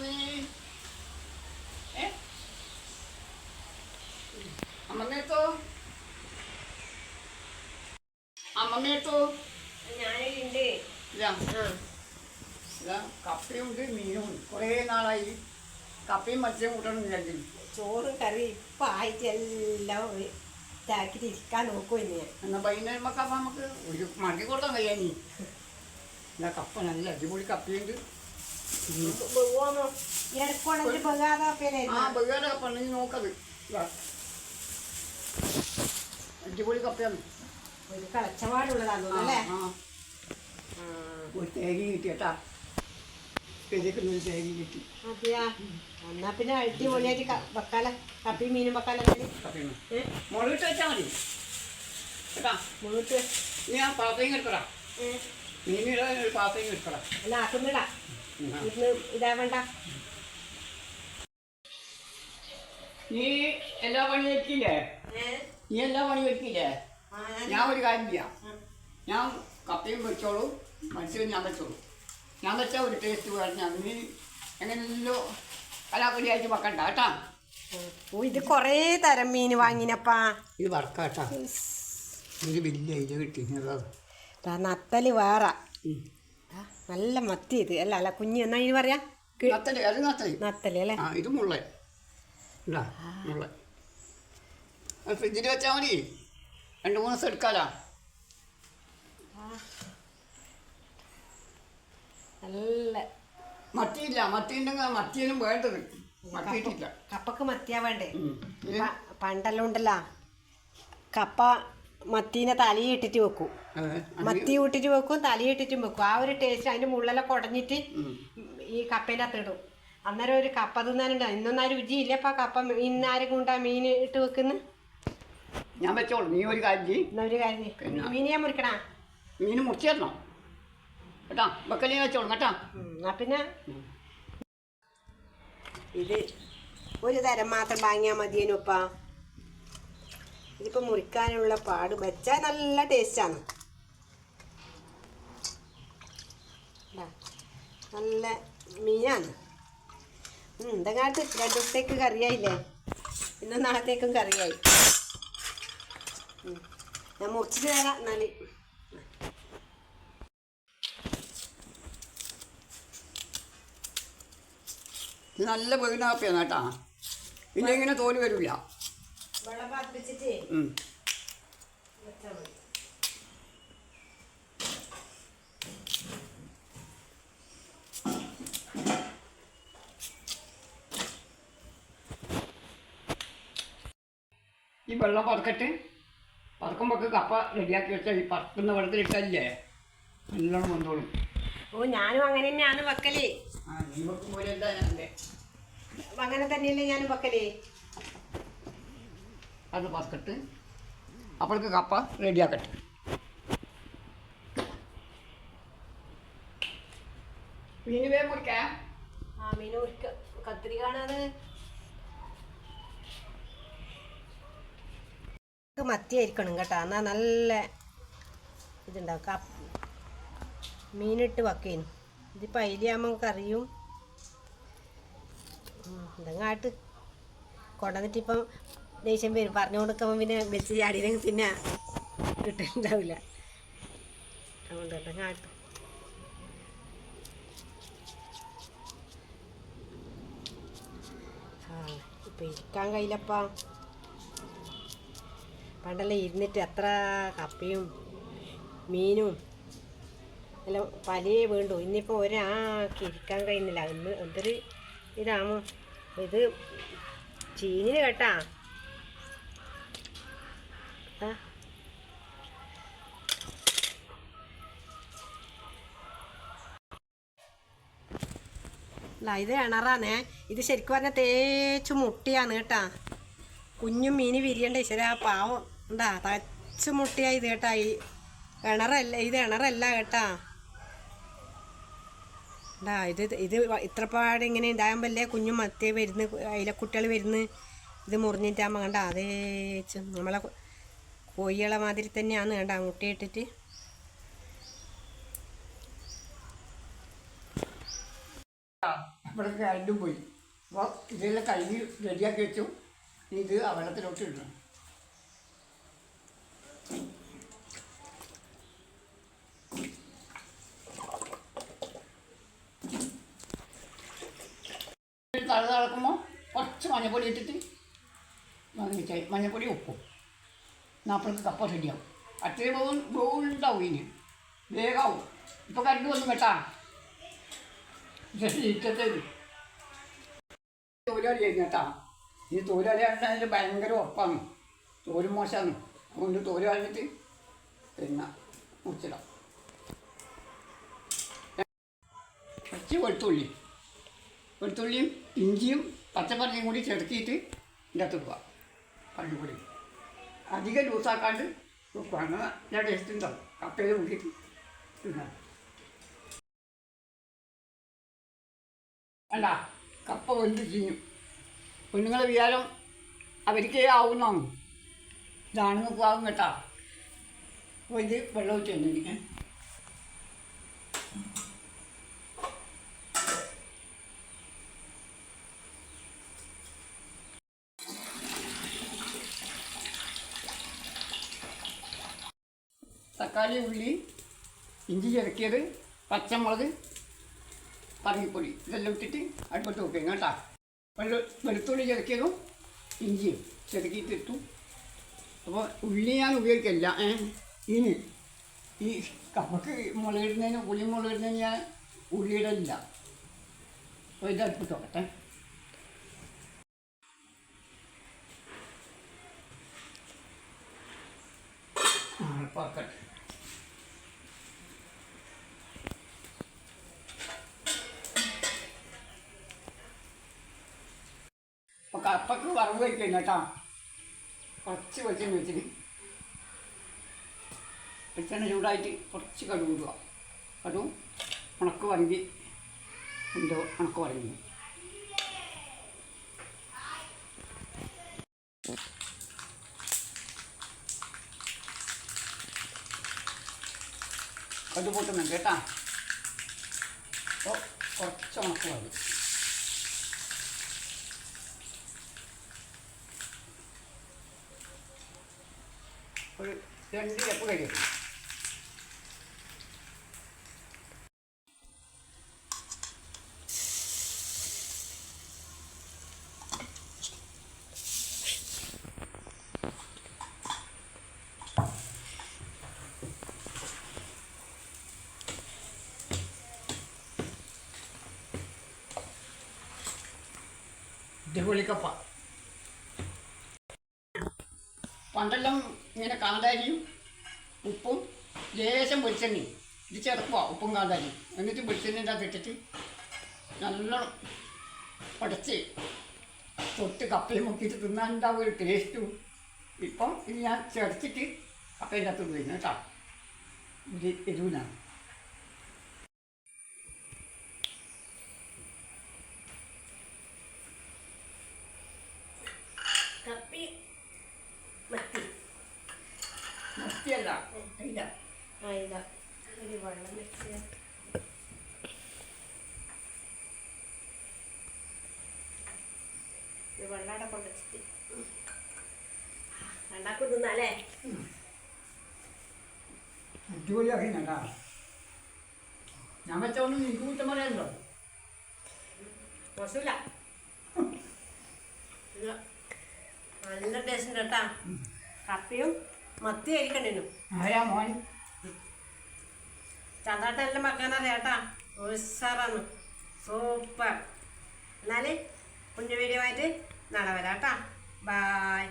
നീ ഏ? അമ്മമ്മേത്തോ അമ്മമ്മേത്തോ ഞാനുണ്ട് കപ്പയുണ്ട് മീനുണ്ട്. കുറേ നാളായി. കപ്പയും മത്സ്യം കൂട്ടണം വിചാരിച്ചു ചോറും കറി ഇപ്പം ആയിട്ട് എല്ലാം ഇതാക്കിയിട്ട് ഇരിക്കാൻ നോക്കും ഇനി എന്നാൽ വൈകുന്നേരം കപ്പ നമുക്ക് ഒരു മടക്കി കൊടുക്കാൻ കഴിയാ നീ കപ്പ നല്ല അടിപൊളി കപ്പയുണ്ട്. ഇടക്കൊണ്ടെങ്കിൽ ബഹാതെ ആ കപ്പ നീ നോക്കത്. അടിപൊളി കപ്പയാണ്. ഒരു കളച്ചപാടുള്ളതാന്ന് തോന്നുന്നു അല്ലേ. ഒരു തേങ്ങ കിട്ടിയട്ടാ പെരുക്കുന്നൊരു തേങ്ങ കിട്ടി. അതെയാ? എന്നാ പിന്നെ അടിപൊളിയായിട്ട് വെക്കാല. കപ്പി മീനും വെക്കാല മുളകിട്ട് വെച്ചാൽ മതി. കേട്ടാ? മുളകിട്ട് ഞാൻ പാത്രയും എടുക്കടാ മീനിടാൻ ഒരു പാത്രയും എടുക്കടാ അല്ല ആക്കുന്നിടാ ഇന്ന് ഇതാവണ്ട നീ എല്ലാ പണി വെക്കില്ലേ നീ എല്ലാ പണി വെക്കില്ലേ ഞാൻ ഒരു കാര്യം ചെയ്യാം. ഞാൻ കപ്പയും വെച്ചോളൂ മത്സ്യവും ഞാൻ വെച്ചോളൂ. ഞാൻ വെച്ചാൽ ഒരു ടേസ്റ്റ് പറഞ്ഞാൽ നീ എങ്ങനെയല്ലോ കലാപരിയായിട്ട് വെക്കണ്ട കേട്ടാ? ഓ ഇത് കൊറേ തരം മീൻ വാങ്ങിനപ്പാ. ഇത് വറക്കാട്ടാ ഇത് വലിയ ഇത് കിട്ടി നത്തൽ വേറെ. നല്ല മത്തി ഇത്. അല്ല അല്ല കുഞ്ഞ് എന്നാ ഇനി പറയാ? കി- നത്തൽ അത് നത്തൽ. നത്തൽ അല്ലേ? ആ ഇത് മുള്ള. ഇതാ മുള്ള. അത് ഫ്രിഡ്ജിൽ വെച്ചാൽ മതി. രണ്ട് മൂന്ന് ദിവസം എടുക്കാലാ. നല്ല. മത്തിയില്ല മത്തി ഉണ്ടെങ്കിൽ മത്തിയിലും വേണ്ടത്. മത്തിയിട്ടില്ല കപ്പക്ക് മത്തിയാ വേണ്ടേ? പണ്ടെല്ലാം ഉണ്ടല്ലോ. കപ്പ മത്തീനെ തലയിട്ടിട്ട് വെക്കും. മത്തി ഇട്ടിട്ട് വെക്കും തലയിട്ടിട്ടും വെക്കും. ആ ഒരു ടേസ്റ്റ് അതിന്റെ മുള്ളെല്ലാം കുടഞ്ഞിട്ട് ഈ കപ്പേന്റെ അകത്ത് ഇടും. അന്നേരം ഒരു കപ്പ തിന്നാനുണ്ട്? ഇന്നൊന്നും ആ രുചിയില്ലപ്പാ കപ്പ ഇന്നാരും കൊണ്ടാ മീൻ ഇട്ട് വെക്കുന്നു. ഞാൻ വെച്ചോളൂ. നീ ഒരു കാര്യം ചെയ്യ്. ഒരു കാര്യം ചെയ്യ്. മീൻ ഞാൻ മുറിക്കണാ? മീൻ മുറിച്ച് തരണം കേട്ടോ? വെക്കലേ വെച്ചോളൂ. കേട്ടാ? എന്നാ പിന്നെ? ഇത് ഒരു തരം മാത്രം വാങ്ങിയാൽ മതിയേനുപ്പാ ഇതിപ്പോ മുറിക്കാനുള്ള പാട് വെച്ചാൽ നല്ല ടേസ്റ്റാണ്. നല്ല മീനാണ്. എന്തെങ്ങാട്ട് രണ്ടു ദിവസത്തേക്ക് കറിയായില്ലേ? ഇന്ന് നാളത്തേക്കും കറിയായി. ഞാൻ മുറിച്ചിട്ട് തരാം എന്നാൽ. ഇത് നല്ല വീണ കപ്പയാണ് കേട്ടാ. പിന്നെ ഇങ്ങനെ തോൽ വരില്ല വെള്ളം പതിപ്പിച്ചിട്ട് വെച്ചാൽ മതി. ഈ വെള്ളം പതക്കട്ട് പതക്കുമ്പോൾ കപ്പ റെഡിയാക്കി വെച്ചാൽ ഈ പതക്കുന്ന വെള്ളത്തിലിട്ടല്ലേ നല്ലോണം വന്നോളും. ഓ ഞാനും അങ്ങനെ തന്നെയാണ് വെക്കൽ. അങ്ങനെ തന്നെയല്ലേ ഞാനും വെക്കൽ? അത് വറുത്തിട്ട് അപ്പോഴേക്ക് കപ്പ റെഡിയാക്കട്ടെ. മീൻ വേഗം മുറിക്കാം. ആ മീൻ ഒരിക്ക കത്തിരി കാണാതെ. മത്തി ആയിരിക്കണം കേട്ടോ. എന്നാ നല്ല ഇതുണ്ടാവും. കപ്പ് മീനിട്ട് വക്കേനു ഇതിപ്പോൾ അയിലാകുമ്പോൾ കറിയും ഇതങ്ങാട്ട് കൊണ്ടുവന്നിട്ട് ഇപ്പം ദേഷ്യം വരും. പറഞ്ഞു കൊടുക്കുമ്പോൾ പിന്നെ വെച്ച് ചാടിയില്ലെങ്കിൽ പിന്നെ കിട്ടുന്നുണ്ടാവില്ല അതുകൊണ്ട് എന്തെങ്ങാട്ട് ആ ഇപ്പം ഇരിക്കാൻ കഴിയില്ലപ്പ. പണ്ടെല്ലാം ഇരുന്നിട്ട് എത്ര കപ്പയും മീനും എല്ലാം പലേ വേണ്ടു. ഇന്നിപ്പോൾ ഒരാൾക്ക് ഇരിക്കാൻ കഴിയുന്നില്ല. ഇന്ന് എന്തൊരു ഇതാമോ ഇത് ചീനിന് കേട്ടാ. അല്ല ഇത് കിണറാന്നേ. ഇത് ശരിക്കും പറഞ്ഞാൽ തേച്ച് മുട്ടിയാണ് കേട്ടാ. കുഞ്ഞും മീന് വിരിയണ്ട ശരി ആ പാവം. ഉണ്ടാ തച്ച് മുട്ടിയാ ഇത് കേട്ടാ ഈ കിണറല്ല ഇത് കിണറല്ല കേട്ടാ. ഉണ്ടാ ഇത് ഇത് ഇത്രപ്പാട് പാട് ഇങ്ങനെ ഉണ്ടാകുമ്പല്ലേ കുഞ്ഞു മത്തേ വരുന്ന് അതിലെ കുട്ടികൾ വരുന്ന് ഇത് മുറിഞ്ഞിട്ടാകുമ്പോൾ കണ്ട അതേച്ച് നമ്മളെ കോഴികളെ മാതിരി തന്നെയാണ് കണ്ട മുട്ടയിട്ടിട്ട് അപ്പോഴൊക്കെ കരണ്ടും പോയി. അപ്പോൾ ഇതെല്ലാം കഴുകി റെഡിയാക്കി വെച്ചു. ഇത് ആ വെള്ളത്തിലോട്ട് ഇടണം. തല തിളക്കുമ്പോൾ കുറച്ച് മഞ്ഞപ്പൊടി ഇട്ടിട്ട് വാങ്ങിച്ചാൽ മഞ്ഞപ്പൊടി ഉപ്പും. നാൽപ്പത് കപ്പ റെഡിയാവും. അത്രയും പോകും പോകുന്നുണ്ടാവും ഇനി. വേഗമാവും. ഇപ്പോൾ കരണ്ട് വന്നു കേട്ടാ. തൊഴിലാളി കേട്ടാ ഈ തൊഴിലാളി അതിന് ഭയങ്കര ഉറപ്പാണ്. തോൽ മോശമാണ് അതുകൊണ്ട് തോൽ കളഞ്ഞിട്ട് പിന്നെ മുറിച്ചിടാം. കുറച്ച് വെളുത്തുള്ളി. വെളുത്തുള്ളിയും ഇഞ്ചിയും പച്ചപ്പറഞ്ഞയും കൂടി ചെറുക്കിയിട്ട് ഇതിന്റെ അകത്ത് കണ്ണു കൂടി അധികം ലൂസാക്കാണ്ട് വെക്കുക അങ്ങനെ ഞാൻ ടേസ്റ്റ് ഉണ്ടാവും. കപ്പയിൽ മുക്കിയിട്ട് തിന്നാം. അല്ല കപ്പ വെന്ത് ചെയ്യും പെണ്ണുങ്ങളെ വിചാരം അവർക്കേ ആവുന്നതാണ് ഇതാണെന്ന് ആവും കേട്ടാ. അപ്പോൾ ഇത് വെള്ളം ഒഴിച്ച് തക്കാളി ഉള്ളി ഇഞ്ചി ചിരക്കിയത് പച്ചമുളക് പറങ്ങിപ്പൊടി ഇതെല്ലാം ഇട്ടിട്ട് അടുപ്പത്ത് വെക്കുക കേട്ടാ വെള്ള വെളുത്തുള്ളി ചെറുക്കിയതും ഇഞ്ചിയും ചെറുക്കിയിട്ട് ഇട്ടു. അപ്പോൾ ഉള്ളി ഞാൻ ഉപയോഗിക്കില്ല ഇനി ഈ കപ്പക്ക് മുളകിടുന്നതിന് പുളി മുളകിടുന്നതിന് ഞാൻ ഉള്ളിയിടില്ല അപ്പോൾ ഇത് അടുപ്പത്ത് വെക്കട്ടെ. ആ കപ്പക്ക് വറവ് വയ്ക്കും കേട്ടോ. കുറച്ച് വെളിച്ചെണ്ണ വെച്ചിട്ട് വെളിച്ചെണ്ണ ചൂടായിട്ട് കുറച്ച് കടുക് ഇടുക. കടും ഉണക്ക് വരങ്ങി എന്തോ ഉണക്ക് വരങ്ങി കടു പൊട്ടുന്നുണ്ട് കേട്ടാ. അപ്പോൾ കുറച്ച് ഉണക്ക് വരങ്ങി ഒരു രണ്ട് കപ്പ് കഴിയും. അടിപൊളി ഇങ്ങനെ കാന്താരിയും ഉപ്പും ലേശം വെളിച്ചെണ്ണയും. ഇത് ചെറുപ്പമാണ് ഉപ്പും കാന്താരിയും. എന്നിട്ട് വെളിച്ചെണ്ണ അത് ഇട്ടിട്ട് നല്ലോണം പടച്ച് തൊട്ട് കപ്പയും മുക്കിയിട്ട് തിന്നാനുണ്ടാവും ഒരു ടേസ്റ്റും ഇപ്പം ഇത് ഞാൻ ചെറുത്തിട്ട് കപ്പേന്റെ അകത്ത് വരുന്നു കേട്ടോ. ഇത് എരിവിനാണ് കപ്പി മത്തി മത്തിയല്ല ഇല്ല ആ ഇതാ ഒരു വെള്ളം വെച്ച് ഇത് വെള്ളാടെ കൊണ്ടുവച്ചിട്ട് രണ്ടാക്കും തിന്നാലേ അടിപൊളിയാക്കി കേട്ടാ ഞാൻ വെച്ചോണ്ട് എനിക്ക് കുറ്റം പറയാനുണ്ടോ? മോശമില്ല. ഇല്ല. നല്ല ടേസ്റ്റ് ഉണ്ട് കേട്ടാ. കപ്പയും മത്തി കഴിക്കണ്ടേനു ആരാ മോൻ? ചന്താട്ടെല്ലാം വെക്കാനറിയാം കേട്ടാ. ഉഷാറാണ് സൂപ്പർ. എന്നാൽ കുഞ്ഞു വീഡിയോ ആയിട്ട് നാളെ വരാം ബായ്